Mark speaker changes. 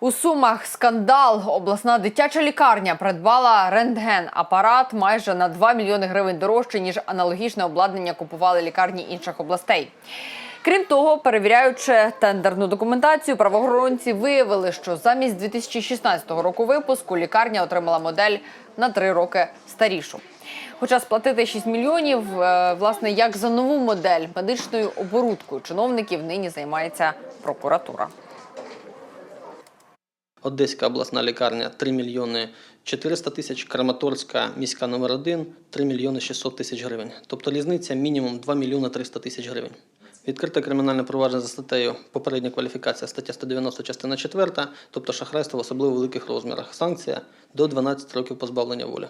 Speaker 1: У Сумах скандал. Обласна дитяча лікарня придбала рентген-апарат майже на 2 мільйони гривень дорожче, ніж аналогічне обладнання купували лікарні інших областей. Крім того, перевіряючи тендерну документацію, правоохоронці виявили, що замість 2016 року випуску лікарня отримала модель на три роки старішу. Хоча сплатити 6 мільйонів, е, власне, як за нову модель медичною оборудкою чиновників нині займається прокуратура.
Speaker 2: Одеська обласна лікарня 3 мільйони 400 тисяч, Краматорська міська номер 1 3 мільйони 600 тисяч гривень. Тобто різниця мінімум 2 мільйони 300 тисяч гривень. Відкрите кримінальне провадження за статтею попередня кваліфікація стаття 190 частина 4, тобто шахрайство в особливо великих розмірах. Санкція до 12 років позбавлення волі.